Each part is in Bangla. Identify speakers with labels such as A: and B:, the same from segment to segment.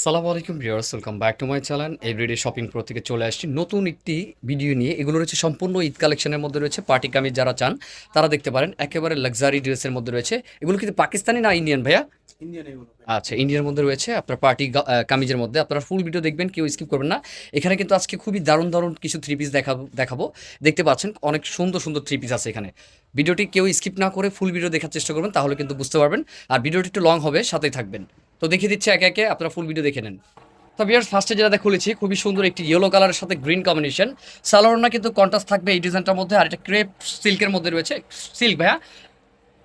A: আসসালামু আলাইকুম viewers welcome back to my channel. Everyday shopping pro থেকে চলে আসছি নতুন একটি ভিডিও নিয়ে। এগুলো রয়েছে সম্পূর্ণ ঈদ কালেকশনের মধ্যে রয়েছে। পার্টি কামিজ যারা চান তারা দেখতে পারেন। একেবারে লাক্সারি ড্রেসের মধ্যে রয়েছে। এগুলো কিন্তু পাকিস্তানি না ইন্ডিয়ান ভাইয়া?
B: ইন্ডিয়ান
A: আচ্ছা ইন্ডিয়ার মধ্যে রয়েছে। আপনার পার্টি কামিজের মধ্যে। আপনারা ফুল ভিডিও দেখবেন কেউ স্কিপ করবেন না। এখানে কিন্তু আজকে খুবই দারুণ দারুণ কিছু থ্রি পিস দেখাবো দেখাবো। দেখতে পাচ্ছেন অনেক সুন্দর সুন্দর থ্রি পিস আছে এখানে। ভিডিওটি কেউ স্কিপ না করে ফুল ভিডিও দেখার চেষ্টা করবেন তাহলে কিন্তু বুঝতে পারবেন। আর ভিডিওটি একটু লং হবে সাথেই থাকবেন। তো দেখিয়ে দিচ্ছি একে একে, আপনারা ফুল ভিডিও দেখে নেন। তো বিয়ার ফার্স্টে যেটা খুলেছি, খুবই সুন্দর একটি ইয়েলো কালারের সাথে গ্রিন কম্বিনেশন সালোয়ারনা কিন্তু কন্ট্রাস্ট থাকবে এই ডিজাইনটার মধ্যে, আর এটা ক্রেপ সিল্কের মধ্যে রয়েছে। সিল্ক ভাইয়া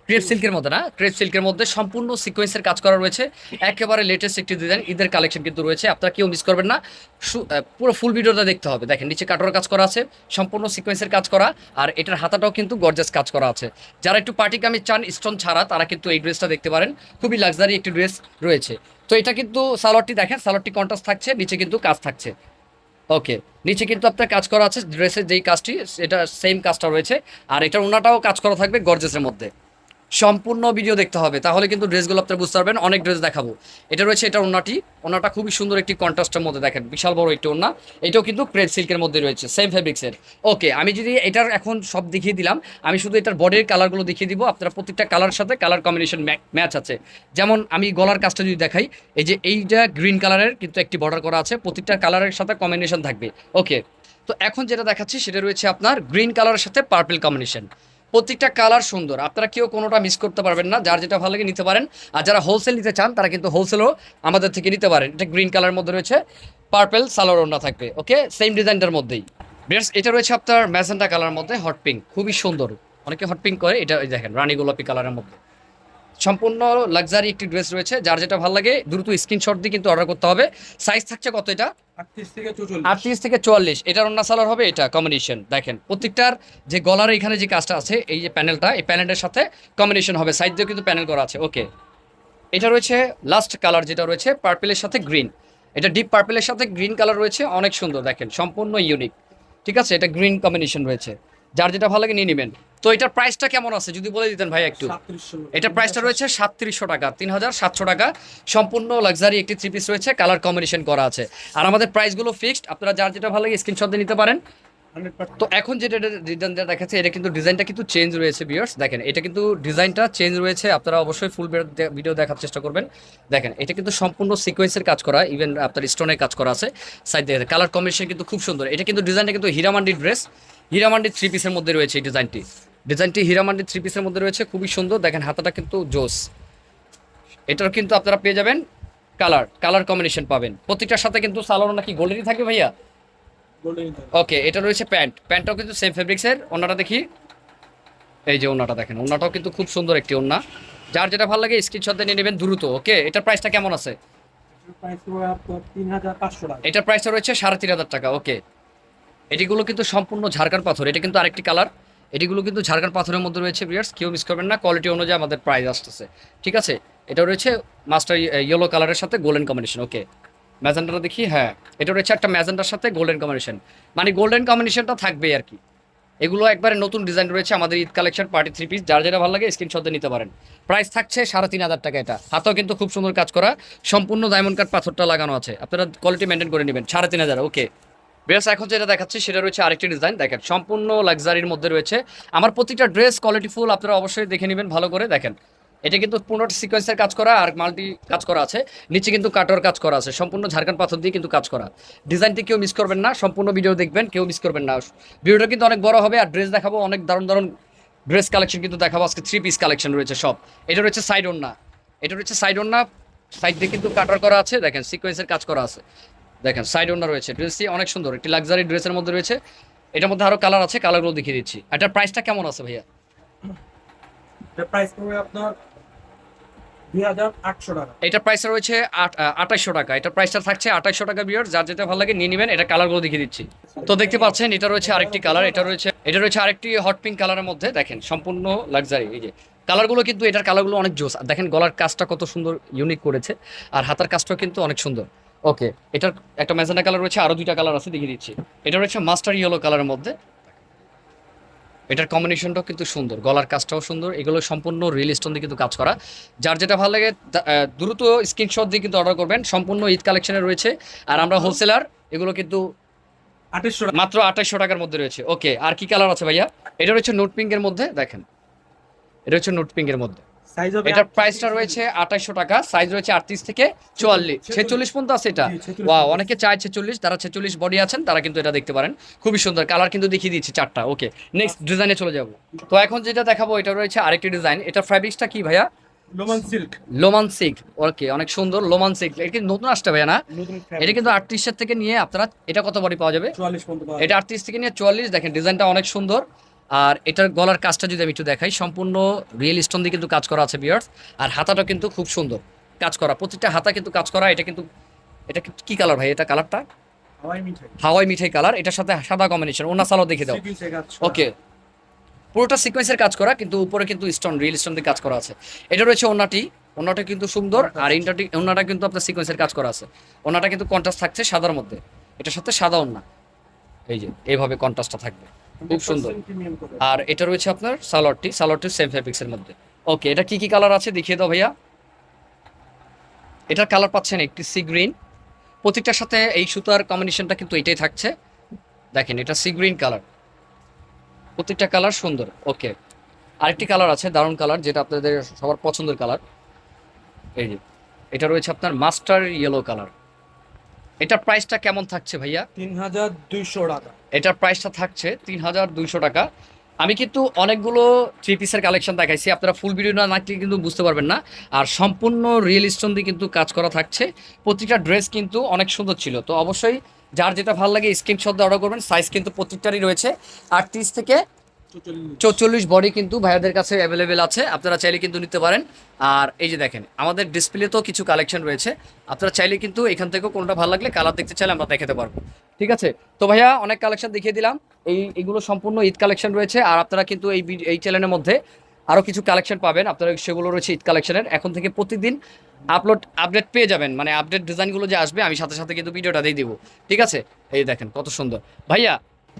A: ক্রেপ সিল্কের মধ্যে না? ক্রেপ সিল্কের মধ্যে সম্পূর্ণ সিকোয়েন্সের কাজ করা রয়েছে। একেবারে লেটেস্ট একটি ডিজাইন ঈদের কালেকশন কিন্তু রয়েছে। আপনারা কেউ মিস করবেন না। পুরো ফুল ভিডিওটা দেখতে হবে। দেখেন, নিচে কাটোর কাজ করা আছে, সম্পূর্ণ সিকোয়েন্সের কাজ করা, আর এটার হাতাটাও কিন্তু গর্জাস কাজ করা আছে। যারা একটু পার্টি কামিজ চান স্টোন ছাড়া, তারা কিন্তু এই ড্রেসটা দেখতে পারেন। খুবই লাক্সারি একটি ড্রেস রয়েছে। তো এটা কিন্তু সালোয়ারটি দেখেন সালোয়ারটি কন্ট্রাস্ট থাকছে, নিচে কিন্তু কাজ থাকছে। ওকে নিচে কিন্তু আপনার কাজ করা আছে ড্রেসের যেই কাজটি এটা সেম কাজটা রয়েছে। আর এটার ওনাটাও কাজ করা থাকবে গর্জেসের মধ্যে। সম্পূর্ণ ভিডিও দেখতে হবে। তাহলে কিন্তু ড্রেসগুলো আপনারা বুঝতে পারবেন, অনেক ড্রেস দেখাবো। এটা রয়েছে এটা ওনাটি ওনাটা খুবই সুন্দর একটি কন্ট্রাস্টের মধ্যে দেখেন, বিশাল বড় একটি ওনা এটাও কিন্তু ক্রেপ সিল্কের মধ্যে রয়েছে সেম ফেব্রিক্সের ওকে আমি যদি এটার এখন সব দেখিয়ে দিলাম, আমি শুধু এটার বডির কালারগুলো দেখিয়ে দিব, আপনারা প্রত্যেকটা কালারের সাথে কালার কম্বিনেশন ম্যাচ আছে। যেমন আমি গলার কাজটা যদি দেখাই, এই যে এইটা গ্রিন কালারের কিন্তু একটি বর্ডার করা আছে, প্রত্যেকটা কালারের সাথে কম্বিনেশন থাকবে। ওকে তো এখন যেটা দেখাচ্ছি, সেটা রয়েছে আপনার গ্রিন কালারের সাথে পার্পল কম্বিনেশন প্রত্যেকটা কালার সুন্দর। আপনারা কেউ কোনোটা মিস করতে পারবেন না। যার যেটা ভালো লাগে নিতে পারেন। আর যারা হোলসেল নিতে চান, তারা কিন্তু হোলসেলও আমাদের থেকে নিতে পারেন। এটা গ্রিন কালারের মধ্যে রয়েছে। পার্পেল সালোর ওনা থাকবে। ওকে সেম ডিজাইনটার মধ্যেই। বেশ এটা রয়েছে আপনার ম্যাজেন্টা কালার মধ্যে হট পিঙ্ক খুবই সুন্দর। অনেকে হট পিঙ্ক করে, এটা দেখেন, রানী গোলাপি কালারের মধ্যে। সম্পূর্ণ লাক্সারি একটি ড্রেস রয়েছে যার যেটা ভালো লাগে দ্রুত স্ক্রিনশট দিয়ে কিন্তু অর্ডার করতে হবে। সাইজ থাকছে কত এটা?
B: আটত্রিশ থেকে
A: চুয়াল্লিশ। এটার অন্য সালার হবে এটা কম্বিনেশন দেখেন প্রত্যেকটার যে গলার এখানে যে কাজটা আছে এই যে প্যানেলটা এই প্যানেলটার সাথে কম্বিনেশন হবে। সাইড দিয়েও কিন্তু প্যানেল করা আছে ওকে এটা রয়েছে লাস্ট কালার যেটা রয়েছে পার্পেলের সাথে গ্রিন এটা ডিপ পার্পেলের সাথে গ্রিন কালার রয়েছে অনেক সুন্দর। দেখেন সম্পূর্ণ ইউনিক ঠিক আছে এটা গ্রিন কম্বিনেশন রয়েছে। যার যেটা ভালো লাগে নিয়ে নেবেন। তো এটার প্রাইসটা কেমন আছে? যদি বলে দিতেন ভাই একটু। এটা প্রাইসটা রয়েছে সাতত্রিশশো টাকা তিন হাজার সাতশো টাকা। সম্পূর্ণ লাক্সারি একটি থ্রি পিস রয়েছে কালার কম্বিনেশন করা আছে। আর আমাদের প্রাইসগুলো ফিক্সড আপনারা যার যেটা ভালো লাগে স্ক্রিনশট দিয়ে নিতে পারেন। তো এখন যেটা ডিজাইনটা দেখাচ্ছে এটা কিন্তু ডিজাইনটা কিন্তু চেঞ্জ রয়েছে বিয়ার্স দেখেন এটা কিন্তু ডিজাইনটা চেঞ্জ রয়েছে আপনারা অবশ্যই ফুল ভিডিও দেখার চেষ্টা করবেন। দেখেন এটা কিন্তু সম্পূর্ণ সিকোয়েন্সের কাজ করা ইভেন আপনার স্টোনের কাজ করা আছে সাইড দেখেন কালার কম্বিনেশন কিন্তু খুব সুন্দর। এটা কিন্তু ডিজাইনটা কিন্তু হীরামান্ডি ড্রেস হীরামান্ডি থ্রি পিসের মধ্যে রয়েছে এই ডিজাইনটি ডিজাইনটি হীরামান্ডি থ্রি পিসের মধ্যে রয়েছে খুবই সুন্দর। দেখেন হাতাটা কিন্তু জোস। এটার কিন্তু আপনারা পেয়ে যাবেন কালার কালার কম্বিনেশন পাবেন। প্রতিটার সাথে কিন্তু সালোয়ার নাকি গোল্ডেনই থাকে ভাইয়া? ওকে এটা রয়েছে প্যান্ট। প্যান্টটাও কিন্তু সেম ফেব্রিক্সের ওনাটা দেখি। এই যে ওনাটা দেখেন ওনাটাও কিন্তু খুব সুন্দর একটি ওনা যার যেটা ভালো লাগে স্ক্রিনশট দিয়ে নিয়ে নেবেন দ্রুত ওকে এটার প্রাইসটা কেমন আছে? এটার প্রাইসটা রয়েছে সাড়ে তিন হাজার টাকা ওকে এটিগুলো কিন্তু সম্পূর্ণ ঝাড়খান পাথর এটা কিন্তু আরেকটি কালার এটিগুলো কিন্তু ঝাড়খান পাথরের মধ্যে রয়েছে বিয়ার্স কেউ মিস করবেন না। কোয়ালিটি অনুযায়ী আমাদের প্রাইস আসতেছে। ঠিক আছে? এটা রয়েছে মাস্টার ইয়েলো কালারের সাথে গোল্ডেন কম্বিনেশন ওকে ম্যাজেন্ডাটা দেখি হ্যাঁ। এটা রয়েছে একটা ম্যাজেন্ডার সাথে গোল্ডেন কম্বিনেশন মানে গোল্ডেন কম্বিনেশনটা থাকবেই আর কি। এগুলো একবারে নতুন ডিজাইন রয়েছে আমাদের Eid collection party three piece যার যেটা ভালো লাগে স্ক্রিনশট নিতে পারেন। প্রাইস থাকছে সাড়ে তিন হাজার টাকা এটা। হাতেও কিন্তু খুব সুন্দর কাজ করা। সম্পূর্ণ ডায়মন্ড কাট পাথরটা লাগানো আছে। আপনারা কোয়ালিটি মেনটেন করে নেবেন। সাড়ে তিন হাজার ওকে বেশ এখন যেটা দেখাচ্ছি, সেটা রয়েছে আরেকটি ডিজাইন দেখেন, সম্পূর্ণ লাক্সারির মধ্যে রয়েছে। আমার প্রতিটা ড্রেস কোয়ালিটি ফুল আপনারা অবশ্যই দেখে নেবেন, ভালো করে। দেখেন, এটা কিন্তু পনেরোটা সিকোয়েন্সের কাজ করা আর মাল্টি কাজ করা আছে। নিচে কিন্তু কাটোর কাজ করা আছে। সম্পূর্ণ ঝাড়খান পাথর দিয়ে কিন্তু কাজ করা। ডিজাইনটি কেউ মিস করবেন না, সম্পূর্ণ ভিডিও দেখবেন, কেউ মিস করবেন না। ভিডিওটা কিন্তু অনেক বড় হবে আর ড্রেস দেখাবো, অনেক দারুণ দারুণ ড্রেস কালেকশন কিন্তু দেখাবো। আজকে থ্রি পিস কালেকশন রয়েছে সব। এটা রয়েছে সাইড ওন্না এটা রয়েছে সাইড ওন্না সাইড দিয়ে কিন্তু কাটার করা আছে। দেখেন সিকোয়েন্সের কাজ করা আছে। দেখেন সাইড ওন্না রয়েছে। ড্রেসটি অনেক সুন্দর একটি লাক্সারি ড্রেসের মধ্যে রয়েছে। এটার মধ্যে আরও কালার আছে কালারগুলো দেখিয়ে দিচ্ছি। এটার প্রাইসটা কেমন আছে ভাইয়া?
B: এটা প্রাইস পড়বে আপনার
A: রয়েছে আট আঠাশশো টাকা। এটার প্রাইসটা থাকছে আঠাশশো টাকা বিয়ার যার যেটা ভালো লাগে নিয়ে নেবেন। এটা কালারগুলো দেখিয়ে দিচ্ছি। তো দেখতে পাচ্ছেন এটা রয়েছে আরেকটি কালার এটা রয়েছে এটা রয়েছে আরেকটি হট পিঙ্ক কালারের মধ্যে। দেখেন সম্পূর্ণ লাক্সারি এই যে কালারগুলো কিন্তু এটার কালারগুলো অনেক জোস। আর দেখেন গলার কাজটা কত সুন্দর ইউনিক করেছে। আর হাতার কাজটাও কিন্তু অনেক সুন্দর। ওকে এটার একটা ম্যাজেন্ডা কালার রয়েছে আরও দুইটা কালার আছে দেখিয়ে দিচ্ছি। এটা রয়েছে মাস্টার ইয়েলো কালারের মধ্যে। এটার কম্বিনেশনটাও কিন্তু সুন্দর গলার কাজটাও সুন্দর এগুলো সম্পূর্ণ রিয়েল স্টোন দিয়ে কিন্তু কাজ করা। যার যেটা ভালো লাগে দ্রুত স্ক্রিনশট দিয়ে কিন্তু অর্ডার করবেন সম্পূর্ণ ঈদ কালেকশনে রয়েছে। আর আমরা হোলসেলার এগুলো কিন্তু
B: আঠাশশো টাকা।
A: মাত্র আঠাশশো টাকার মধ্যে রয়েছে। ওকে আর কি কালার আছে ভাইয়া? এটা রয়েছে নোট পিঙ্কের মধ্যে দেখেন। এটা হচ্ছে নোট পিঙ্কের মধ্যে। এটার প্রাইসটা রয়েছে টাকা সাইজ রয়েছে আটত্রিশ থেকে চুয়াল্লিশ। ছেচল্লিশ পর্যন্ত। আছে এটা। ওয়া অনেকে চায় ছেচল্লিশ যারা ছেচল্লিশ বডি আছেন তারা কিন্তু এটা দেখতে পারেন। খুবই সুন্দর কালার কিন্তু দেখিয়ে দিচ্ছি চারটা ওকে নেক্সট ডিজাইনে চলে যাব। তো এখন যেটা দেখাবো এটা রয়েছে আরেকটি ডিজাইন এটা ফ্যাব্রিক্সটা কি ভাইয়া?
B: লোমান সিল্ক
A: লোমান সিল্ক ওকে অনেক সুন্দর লোমান সিল্ক এটা কিন্তু নতুন আসছে ভাইয়া না? এটা কিন্তু আটত্রিশের থেকে নিয়ে আপনারা এটা কত বডি পাওয়া যাবে? এটা আটত্রিশ থেকে নিয়ে চুয়াল্লিশ দেখেন ডিজাইনটা অনেক সুন্দর। আর এটার গলার কাজটা যদি আমি একটু দেখাই সম্পূর্ণ রিয়েল স্টোন দিয়ে কিন্তু কাজ করা আছে বিয়ার্স আর হাতাটা কিন্তু খুব সুন্দর কাজ করা। প্রত্যেকটা হাতা কিন্তু কাজ করা এটা কিন্তু এটা কি- কালার ভাই? এটা কালারটা
B: হাওয়াই মিঠাই।
A: কালার এটার সাথে সাদা কম্বিনেশন ওনা সালো দেখে দাও। ওকে পুরোটা সিকোয়েন্সের কাজ করা কিন্তু উপরে কিন্তু স্টোন রিয়েল স্টোন দিয়ে কাজ করা আছে। এটা রয়েছে ওনাটি। ওনাটা কিন্তু সুন্দর। আর ইন্টারটি ওনাটা কিন্তু আপনার সিকোয়েন্সের কাজ করা আছে। ওনাটা কিন্তু কন্ট্রাস্ট থাকছে সাদার মধ্যে। এটার সাথে সাদা ওনা। এই যে এইভাবে কন্ট্রাস্টটা থাকবে। খুব সুন্দর।
B: 100% premium করে।
A: আর এটা রয়েছে আপনার সালোয়ারটি সালোয়ারটি সেম ফ্যাব্রিক্সের মধ্যে। ওকে এটা কি কি কালার আছে দেখিয়ে দাও ভাইয়া? এটার কালার পাচ্ছেন একটি সি গ্রিন প্রত্যেকটার সাথে এই সুতার কম্বিনেশনটা কিন্তু এটাই থাকছে। দেখেন এটা সি গ্রিন কালার প্রত্যেকটা কালার সুন্দর। ওকে আরেকটি কালার আছে দারুণ কালার যেটা আপনাদের সবার পছন্দের কালার এই যে এটা রয়েছে আপনার মাস্টার ইয়েলো কালার এটার প্রাইসটা কেমন থাকছে ভাইয়া?
B: তিন হাজার দুইশো টাকা।
A: এটার প্রাইসটা থাকছে তিন হাজার দুইশো টাকা। আমি কিন্তু অনেকগুলো থ্রি পিসের কালেকশন দেখাইছি আপনারা ফুল ভিডিও না দেখলে কিন্তু বুঝতে পারবেন না। আর সম্পূর্ণ রিয়েল স্টোন দিয়ে কিন্তু কাজ করা থাকছে। প্রতিটা ড্রেস কিন্তু অনেক সুন্দর ছিল। তো অবশ্যই যার যেটা ভালো লাগে স্ক্রিনশট দিয়ে অর্ডার করবেন। সাইজ কিন্তু প্রত্যেকটারই রয়েছে। আটত্রিশ থেকে
B: চুচল্লিশ।
A: বডি কিন্তু ভাইয়াদের কাছে অ্যাভেলেবেল আছে, আপনারা চাইলে কিন্তু নিতে পারেন। আর এই যে দেখেন, আমাদের ডিসপ্লেতেও কিছু কালেকশন রয়েছে। আপনারা চাইলে কিন্তু এখান থেকেও কোনটা ভালো লাগলে কালার দেখতে চাইলে আমরা দেখাতে পারব। ঠিক আছে? তো ভাইয়া, অনেক কালেকশন দেখিয়ে দিলাম। এই, এগুলো সম্পূর্ণ ঈদ কালেকশন রয়েছে। আর আপনারা কিন্তু এই এই চ্যানেলের মধ্যে আরও কিছু কালেকশন পাবেন। আপনারা সেগুলো রয়েছে ঈদ কালেকশনের এখন থেকে প্রতিদিন আপলোড আপডেট পেয়ে যাবেন। মানে আপডেট ডিজাইনগুলো যে আসবে, আমি সাথে সাথে কিন্তু ভিডিওটা দিয়ে দিব। ঠিক আছে? এই দেখেন, কত সুন্দর। ভাইয়া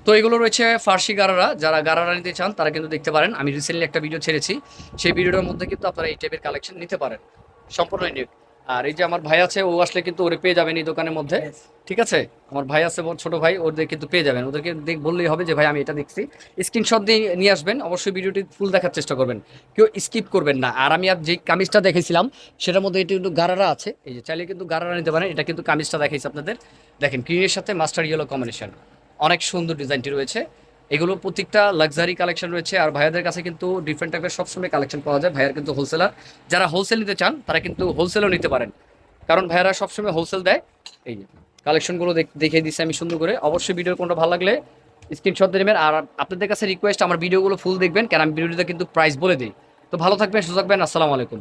A: তো এগুলো রয়েছে ফার্সি গারারা। যারা গারারা নিতে চান তারা কিন্তু দেখতে পারেন। আমি রিসেন্টলি একটা ভিডিও ছেড়েছি। সেই ভিডিওটার মধ্যে কিন্তু আপনারা এই টাইপের কালেকশন নিতে পারেন। সম্পূর্ণ ইউনিক আর এই যে আমার ভাই আছে ও আসলে কিন্তু ওরে পেয়ে যাবেন এই দোকানের মধ্যে। ঠিক আছে? আমার ভাই আছে ছোট ভাই ওদের কিন্তু পেয়ে যাবেন। ওদেরকে দেখ বললেই হবে যে ভাই আমি এটা দেখছি। স্ক্রিনশট দিয়ে নিয়ে আসবেন। অবশ্যই ভিডিওটি ফুল দেখার চেষ্টা করবেন। কেউ স্কিপ করবেন না। আর আমি আর যে কামিজটা দেখেছিলাম সেটার মধ্যে এটা কিন্তু গারারা আছে। এই যে চাইলে কিন্তু গারারা নিতে পারেন। এটা কিন্তু কামিজটা দেখাইছি আপনাদের। দেখেন গ্রিনের সাথে মাস্টার ইয়েলো কম্বিনেশন অনেক সুন্দর ডিজাইনটি রয়েছে। এগুলো প্রত্যেকটা লাক্সারি কালেকশন রয়েছে আর ভাইয়াদের কাছে কিন্তু ডিফারেন্ট টাইপের সবসময় কালেকশন পাওয়া যায়। ভাইয়ার কিন্তু হোলসেলার যারা হোলসেল নিতে চান, তারা কিন্তু হোলসেলও নিতে পারেন। কারণ ভাইয়ারা সবসময় হোলসেল দেয়। এই কালেকশনগুলো দেখিয়ে দিচ্ছি আমি সুন্দর করে। অবশ্যই ভিডিও কোনটা ভালো লাগলে স্ক্রিনশট দিয়ে নেবেন। আর আপনাদের কাছে রিকোয়েস্ট আমার ভিডিওগুলো ফুল দেখবেন। কারণ আমি ভিডিওতে কিন্তু প্রাইস বলে দিই। তো ভালো থাকবেন, সুস্থ থাকবেন। আসসালামু আলাইকুম।